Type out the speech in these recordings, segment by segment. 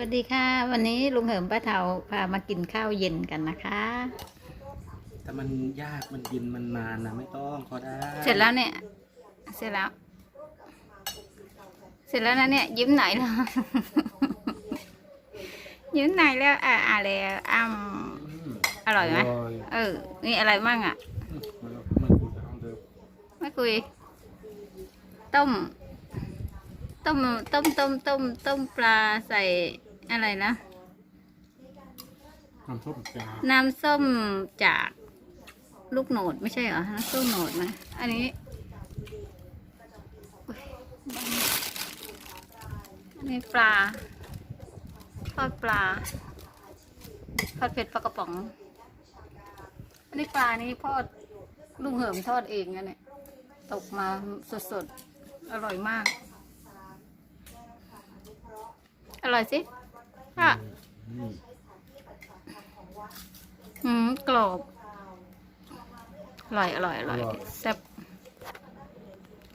วัสดีค่ะ วันนี้ลุงเหิมป้าเทาพามากินข้าวเย็นกันนะคะ แต่มันยากมันกินมันนานนะไม่ต้องพอได้เสร็จแล้วเนี่ย เสร็จแล้ว เสร็จแล้วนะเนี่ยยิ้มไหนอยแล้ว ยิ้มไหนอยแล้วอ่าอ่าแล้วอ้ำอืมอร่อยไหมร่อยเออนี่อะไรบ้างอะอืมมันมันคุยกับห้องเดิมไม่คุย ต้มต้มต้มต้มต้มต้มปลาใส่ อะไรนะ น้ำส้มจ้าน้ำส้มจากลูกโหนดไม่ใช่เหรอน้ำส้มโหนดนะอันนี้อุ๊ยอันนี้ปลาทอดปลาทอดเผ็ดปลากระป๋อง อันนี้ปลานี้พ่อลุงเหิมทอดเองนะเนี่ยตกมาสดๆ อร่อยมาก อร่อยสิ ค่ะอืมอืมกรอบอร่อยอร่อยอร่อยแซ่บ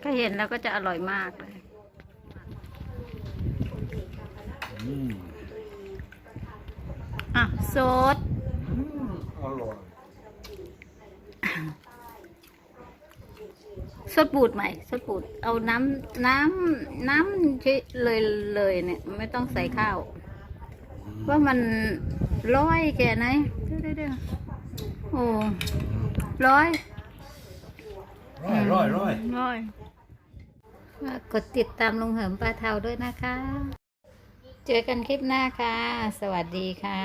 ก็เห็นแล้วก็จะอร่อยมากเลยอืมอะโซดอืมอร่อยสดบูดใหม่สดบูด เอาน้ำน้ำน้ำที่เลยเลยเนี่ย ไม่ต้องใส่ข้าว ว่ามันร้อยแค่ไหนเดี๋ยวเดี๋ยวเดี๋ยวโอ้ร้อยร่อยร่อยร่อยร้อยกดติดตามลุงเหิมปลาเทาด้วยนะคะ เจอกันคลิปหน้าค่ะ สวัสดีค่ะ